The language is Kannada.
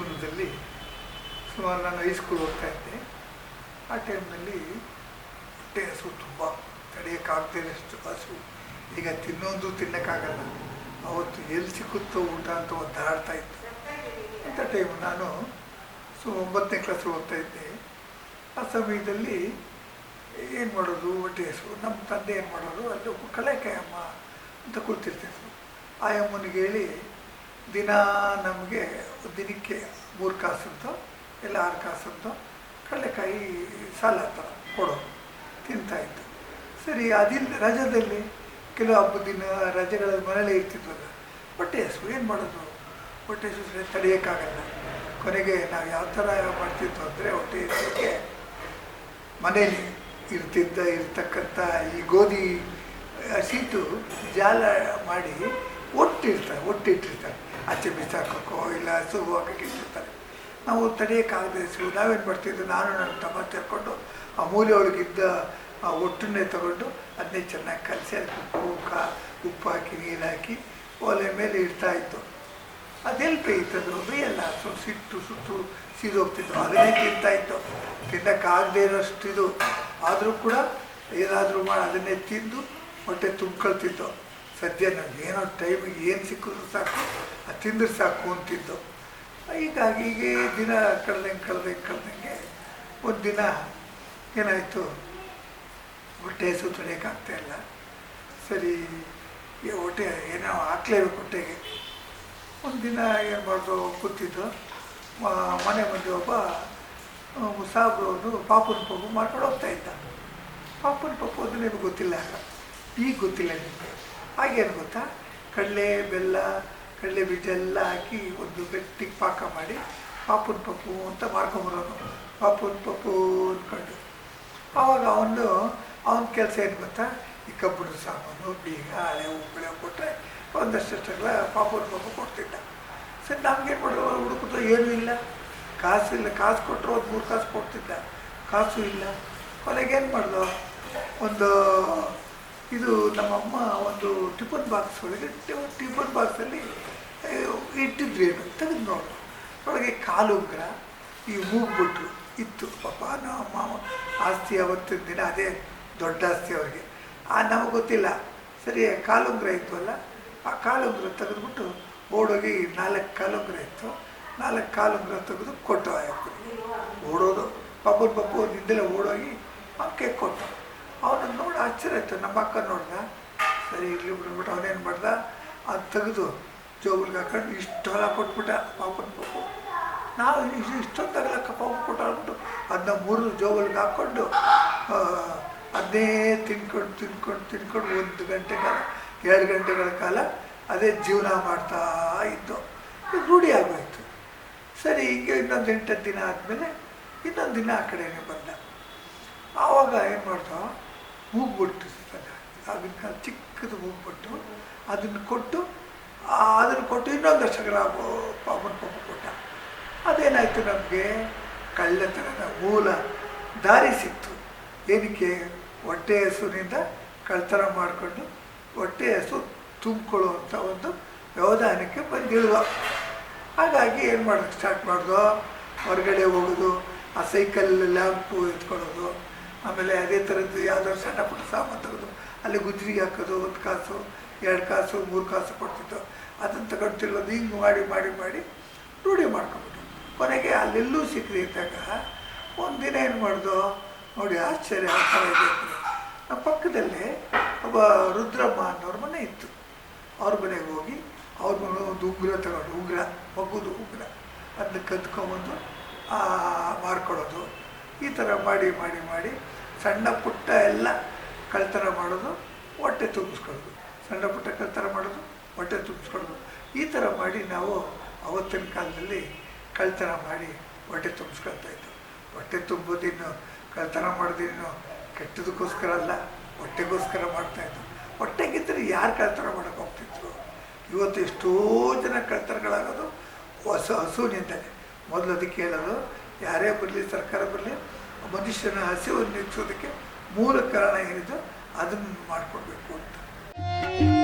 ಜೀವನದಲ್ಲಿ ಸುಮಾರು ನಾನು ಹೈಸ್ಕೂಲ್ ಓದ್ತಾ ಇದ್ದೆ. ಆ ಟೈಮ್ನಲ್ಲಿ ಹೊಟ್ಟೆ ಹಸು ತುಂಬ. ತಡೆಯೋಕ್ಕಾಗದೇನಷ್ಟು ಹಸು. ಈಗ ತಿನ್ನೋದು ತಿನ್ನೋಕ್ಕಾಗಲ್ಲ. ಅವತ್ತು ಎಲ್ಲಿ ಸಿಕ್ಕುತ್ತೋ ಊಟ ಅಂತ ಒದ್ದಾಡ್ತಾ ಇತ್ತು. ಅಂಥ ಟೈಮ್ ನಾನು ಸೊ ಒಂಬತ್ತನೇ ಕ್ಲಾಸ್ ಓದ್ತಾ ಇದ್ದೆ. ಆ ಸಮಯದಲ್ಲಿ ಏನು ಮಾಡೋದು? ಹೊಟ್ಟೆ ಹಸು. ನಮ್ಮ ತಂದೆ ಏನು ಮಾಡೋದು? ಅಲ್ಲಿ ಒಬ್ಬ ಕಾಯಮ್ಮ ಅಂತ ಕೂತಿರ್ತಿದ್ರು. ಅಮ್ಮನಿಗೆ ಹೇಳಿ ದಿನ ನಮಗೆ ದಿನಕ್ಕೆ ಮೂರು ಕಾಸಂತೋ ಇಲ್ಲ ಆರು ಕಾಸಂತೋ ಕಡಲೆಕಾಯಿ ಸಾಲ ಥರ ತಿಂತಾ ತಿಂತಾಯಿತ್ತು ಸರಿ ಅದಿಲ್ಲ ರಜದಲ್ಲಿ ಕೆಲವು ಹಬ್ಬದ ದಿನ ರಜೆಗಳ ಮನೇಲೇ ಇರ್ತಿದ್ವಲ್ಲ, ಹೊಟ್ಟೆ ಹಸು ಏನು ಮಾಡೋದು? ಹೊಟ್ಟೆ ಹಸು ತಡೆಯೋಕ್ಕಾಗಲ್ಲ. ಕೊನೆಗೆ ನಾವು ಯಾವ ಥರ ಮಾಡ್ತಿದ್ವು ಅಂದರೆ ಹೊಟ್ಟೆ ಮನೇಲಿ ಇರ್ತಿದ್ದ, ಇರ್ತಕ್ಕಂಥ ಈ ಗೋಧಿ ಹಸಿಟ್ಟು ಜಾಲ ಮಾಡಿ ಒಟ್ಟಿರ್ತಾರೆ, ಒಟ್ಟಿಟ್ಟಿರ್ತಾರೆ. ಆಚೆ ಬಿಸಾಕೋಕ್ಕೋ ಇಲ್ಲ ಹಸುಗು ಹಾಕೋಕ್ಕೆ ಇಟ್ಟಿರ್ತಾರೆ. ನಾವು ತಡೆಯೋಕ್ಕಾಗದೆ ಹಸು ನಾವೇನು ಮಾಡ್ತಿದ್ವಿ? ನಾನು ನನ್ನ ತಮ್ಮ ತೆರ್ಕೊಂಡು ಆ ಮೂಲೆ ಒಳಗಿದ್ದ ಆ ಒಟ್ಟನ್ನೇ ತಗೊಂಡು ಅದನ್ನೇ ಚೆನ್ನಾಗಿ ಕಲಸಿ, ಅದಕ್ಕೆ ಉಪ್ಪು, ಕಾ, ಉಪ್ಪು ಹಾಕಿ, ನೀರು ಹಾಕಿ ಒಲೆ ಮೇಲೆ ಇಡ್ತಾ ಇತ್ತು. ಅದೆಲ್ಲಿ ಬೇಯ್ತದು ಬೇಯಲ್ಲ ಸೊ ಸಿಟ್ಟು ಸುಟ್ಟು ಸೀದೋಗ್ತಿತ್ತು ಅದನ್ನೇ ತಿಂತಾ ಇತ್ತು. ತಿನ್ನಕ್ಕಾಗದೇ ಇರೋಷ್ಟು ಇದು ಆದರೂ ಕೂಡ ಏನಾದರೂ ಮಾಡಿ ಅದನ್ನೇ ತಿಂದು ಹೊಟ್ಟೆ ತುಂಬ್ಕೊಳ್ತಿತ್ತು. ಸದ್ಯ ನನಗೆ ಏನೋ ಟೈಮಿಗೆ ಏನು ಸಿಕ್ಕಿದ್ರು ಸಾಕು, ಅದು ತಿಂದ್ರೆ ಸಾಕು ಅಂತಿದ್ದು. ಹೀಗಾಗಿ ಹೀಗೆ ದಿನ ಕಳೆದಂಗೆ ಕಳೆದಂಗೆ ಕಳೆದಂಗೆ ಒಂದು ದಿನ ಏನಾಯಿತು, ಹೊಟ್ಟೆ ಹೆಸರು ತಡೆಯೋಕ್ಕಾಗ್ತಾ ಇಲ್ಲ. ಸರಿ ಹೊಟ್ಟೆ ಏನೋ ಹಾಕ್ಲೇಬೇಕು ಹೊಟ್ಟೆಗೆ. ಒಂದು ದಿನ ಏನು ಮಾಡಿದ್ರು ಕೂತಿದ್ದು. ಮನೆ ಮುಂದೆ ಒಬ್ಬ ಸಾಬ್ರು ಒಂದು ಪಾಪುನ ಪಪ್ಪು ಮಾಡ್ಕೊಂಡು ಹೋಗ್ತಾ ಇದ್ದ. ಪಾಪುನ ಪಪ್ಪು ಅಂದರೆ ನಿಮಗೆ ಗೊತ್ತಿಲ್ಲ ಆಗ ಈಗ ಗೊತ್ತಿಲ್ಲ ನಿಮಗೆ. ಆಗೇನು ಗೊತ್ತಾ? ಕಡಲೆ, ಬೆಲ್ಲ, ಕಡಲೆ ಬೀಜ ಎಲ್ಲ ಹಾಕಿ ಒಂದು ಗಟ್ಟಿಗೆ ಪಾಕ ಮಾಡಿ ಪಾಪುನ ಪಪ್ಪು ಅಂತ ಮಾರ್ಕೊಂಬರೋನು ಪಾಪುನ ಪಪ್ಪು ಅಂದ್ಕೊಂಡು ಆವಾಗ ಅವನು, ಅವನ ಕೆಲಸ ಏನು ಗೊತ್ತಾ? ಈ ಕಬ್ಬಿಣದ ಸಾಮಾನು, ಬೀಗ, ಹಳೆ ಉಪ್ಪಳೆ ಕೊಟ್ಟರೆ ಒಂದಷ್ಟೆಲ್ಲ ಪಾಪುನ ಪಪ್ಪು ಕೊಡ್ತಿದ್ದ. ಸರಿ ನಮ್ಗೇನು ಮಾಡೋದು? ಹುಡುಕಿದ್ರು ಏನೂ ಇಲ್ಲ. ಕಾಸು ಇಲ್ಲ. ಕಾಸು ಕೊಟ್ಟರು ಒಂದು ಮೂರು ಕಾಸು ಕೊಡ್ತಿದ್ದ. ಕಾಸು ಇಲ್ಲ. ಕೊನೆಗೇನು ಮಾಡಿದ್ರು ಒಂದು ಇದು ನಮ್ಮಮ್ಮ ಒಂದು ಟಿಫನ್ ಬಾಕ್ಸ್ ಒಳಗೆ ಟಿಫನ್ ಬಾಕ್ಸಲ್ಲಿ ಏನು ತೆಗೆದು ನೋಡು. ಒಳಗೆ ಕಾಲು ಉಂಗುರ, ಈ ಮೂಗ್ಬಿಟ್ಟು ಇತ್ತು. ಪಾಪ ನಮ್ಮ ಆಸ್ತಿ ಅವತ್ತಿನ ದಿನ ಅದೇ ದೊಡ್ಡ ಆಸ್ತಿ ಅವರಿಗೆ. ಆ, ನಮಗೆ ಗೊತ್ತಿಲ್ಲ. ಸರಿ ಇತ್ತು ಅಲ್ಲ, ಆ ಕಾಲುಂಗುರ ತೆಗೆದುಬಿಟ್ಟು ಓಡೋಗಿ ನಾಲ್ಕು ಕಾಲುಂಗುರ ಇತ್ತು. ನಾಲ್ಕು ಕಾಲುಂಗುರ ತೆಗೆದು ಕೊಟ್ಟು ಆಯ್ತು ಓಡೋದು. ಪಾಪನ ಪಪ್ಪು ನಿಂದಲೇ ಓಡೋಗಿ ಅಕ್ಕೆ ಕೊಟ್ಟು. ಅವನನ್ನು ನೋಡಿ ಆಶ್ಚರ್ಯ ಆಯಿತು. ನಮ್ಮ ಅಕ್ಕ ನೋಡ್ದ. ಸರಿ ಇರಲಿ ಬಿಟ್ಬಿಟ್ಟು ಅವನೇನು ಮಾಡ್ದ? ಅದು ತೆಗೆದು ಜೋಬುಲ್ಗೆ ಹಾಕೊಂಡು ಇಷ್ಟೆಲ್ಲ ಕೊಟ್ಬಿಟ್ಟ ಪಾಪನ ಪಪ್ಪು ನಾವು ಇಷ್ಟು ಇಷ್ಟೊಂದು ತಗಲಕ್ಕ ಪಾಪ ಕೊಟ್ಟು ಅದನ್ನ ಮೂರು ಜೋಬಲ್ಗೆ ಹಾಕ್ಕೊಂಡು ಅದೇ ಅದನ್ನೇ ತಿನ್ಕೊಂಡು ತಿನ್ಕೊಂಡು ತಿನ್ಕೊಂಡು ಒಂದು ಗಂಟೆ ಕಾಲ, ಎರಡು ಗಂಟೆಗಳ ಕಾಲ ಅದೇ ಜೀವನ ಮಾಡ್ತಾ ಇದ್ದು. ಇದು ರೂಢಿ ಆಗೋಯ್ತು. ಸರಿ ಹಿಂಗೆ ಇನ್ನೊಂದು ಎಂಟತ್ತು ದಿನ ಆದಮೇಲೆ ಇನ್ನೊಂದು ದಿನ ಆ ಕಡೆನೇ ಬಂದ. ಆವಾಗ ಏನು ಮಾಡ್ದ ಮೂಗ್ಬಿಟ್ಟು ಕಾಲ ಚಿಕ್ಕದು ಹೋಗ್ಬಿಟ್ಟು ಅದನ್ನು ಕೊಟ್ಟು ಅದನ್ನು ಕೊಟ್ಟು ಇನ್ನೊಂದು ಗ್ರಾಮ ಪಾಪನ ಪಾಪ ಕೊಟ್ಟ. ಅದೇನಾಯಿತು ನಮಗೆ? ಕಳ್ಳತನದ ಮೂಲ ದಾರಿ ಸಿಕ್ತು. ಏನಕ್ಕೆ? ಹೊಟ್ಟೆ ಹಸುವಿನಿಂದ ಕಳ್ತನ ಮಾಡಿಕೊಂಡು ಹೊಟ್ಟೆ ಹಸು ತುಂಬಿಕೊಳ್ಳುವಂಥ ಒಂದು ವ್ಯವಧಾನಕ್ಕೆ ಬಂದಿಲ್ಲ ಹಾಗಾಗಿ ಏನು ಮಾಡೋದು ಸ್ಟಾರ್ಟ್ ಮಾಡೋದು, ಹೊರಗಡೆ ಹೋಗೋದು, ಆ ಸೈಕಲ್ ಲ್ಯಾಂಪು ಎತ್ಕೊಳ್ಳೋದು. ಆಮೇಲೆ ಅದೇ ಥರದ್ದು ಯಾವ್ದಾದ್ರು ಸಣ್ಣ ಪುಟ್ಟ ಸಾಮಾನು ತೆಗೆದು ಅಲ್ಲಿ ಗುಜ್ರಿಗೆ ಹಾಕೋದು, ಒಂದು ಕಾಸು, ಎರಡು ಕಾಸು, ಮೂರು ಕಾಸು ಕೊಡ್ತಿತ್ತು. ಅದನ್ನು ತಗೊಂಡು ತಿನ್ನೋದು ಹಿಂಗೆ ಮಾಡಿ ಮಾಡಿ ಮಾಡಿ ರೂಢಿ ಮಾಡ್ಕೊಂಬಿಟ್ಟು ಕೊನೆಗೆ ಅಲ್ಲೆಲ್ಲೂ ಸಿಕ್ಕದೆ ಇದ್ದಾಗ ಒಂದಿನ ಏನು ಮಾಡ್ದು? ನೋಡಿ ಆಶ್ಚರ್ಯ ಇದೆ. ನಮ್ಮ ಪಕ್ಕದಲ್ಲಿ ಒಬ್ಬ ರುದ್ರಮ್ಮ ಅನ್ನೋರ ಮನೆ ಇತ್ತು. ಅವ್ರ ಮನೆಗೆ ಹೋಗಿ ಅವ್ರ ಮನೆ ಒಂದು ಉಗ್ರ ತಗೊಂಡು, ಉಗ್ರ, ಮಗುದು ಉಗ್ರ. ಅದನ್ನ ಕದ್ಕೊಂಬಂದು ಮಾರ್ಕೊಳ್ಳೋದು. ಈ ಥರ ಮಾಡಿ ಮಾಡಿ ಮಾಡಿ ಸಣ್ಣ ಪುಟ್ಟ ಎಲ್ಲ ಕಳ್ತನ ಮಾಡೋದು, ಹೊಟ್ಟೆ ತುಂಬಿಸ್ಕೊಳ್ಳೋದು. ಸಣ್ಣ ಪುಟ್ಟ ಕಳ್ತನ ಮಾಡೋದು, ಹೊಟ್ಟೆ ತುಂಬಿಸ್ಕೊಳ್ಳೋದು. ಈ ಥರ ಮಾಡಿ ನಾವು ಅವತ್ತಿನ ಕಾಲದಲ್ಲಿ ಕಳ್ತನ ಮಾಡಿ ಹೊಟ್ಟೆ ತುಂಬಿಸ್ಕೊಳ್ತಾ ಇದ್ದೆವು. ಹೊಟ್ಟೆ ತುಂಬೋದಿನ್ನು ಕಳ್ತನ ಮಾಡೋದಿನ್ನು ಕೆಟ್ಟದಕ್ಕೋಸ್ಕರ ಅಲ್ಲ, ಹೊಟ್ಟೆಗೋಸ್ಕರ ಮಾಡ್ತಾಯಿತ್ತು ಹೊಟ್ಟೆಗಿದ್ದರೆ ಯಾರು ಕಳ್ತನ ಮಾಡೋಕ್ಕೆ ಹೋಗ್ತಿದ್ರು? ಇವತ್ತು ಎಷ್ಟೋ ಜನ ಕಳ್ತನಗಳಾಗೋದು ಹೊಸ ಹಸುವಿನಿಂದಲೇ ಮೊದಲು ಅದಕ್ಕೆ ಹೇಳೋದು ಯಾರೇ ಬರಲಿ ಸರ್ಕಾರ ಬರಲಿ ಮನುಷ್ಯನ ಹಸಿವನ್ನು ನೆಚ್ಚೋದಕ್ಕೆ ಮೂಲ ಕಾರಣ ಏನಿದೆ ಅದನ್ನು ಮಾಡಿಕೊಡ್ಬೇಕು ಅಂತ.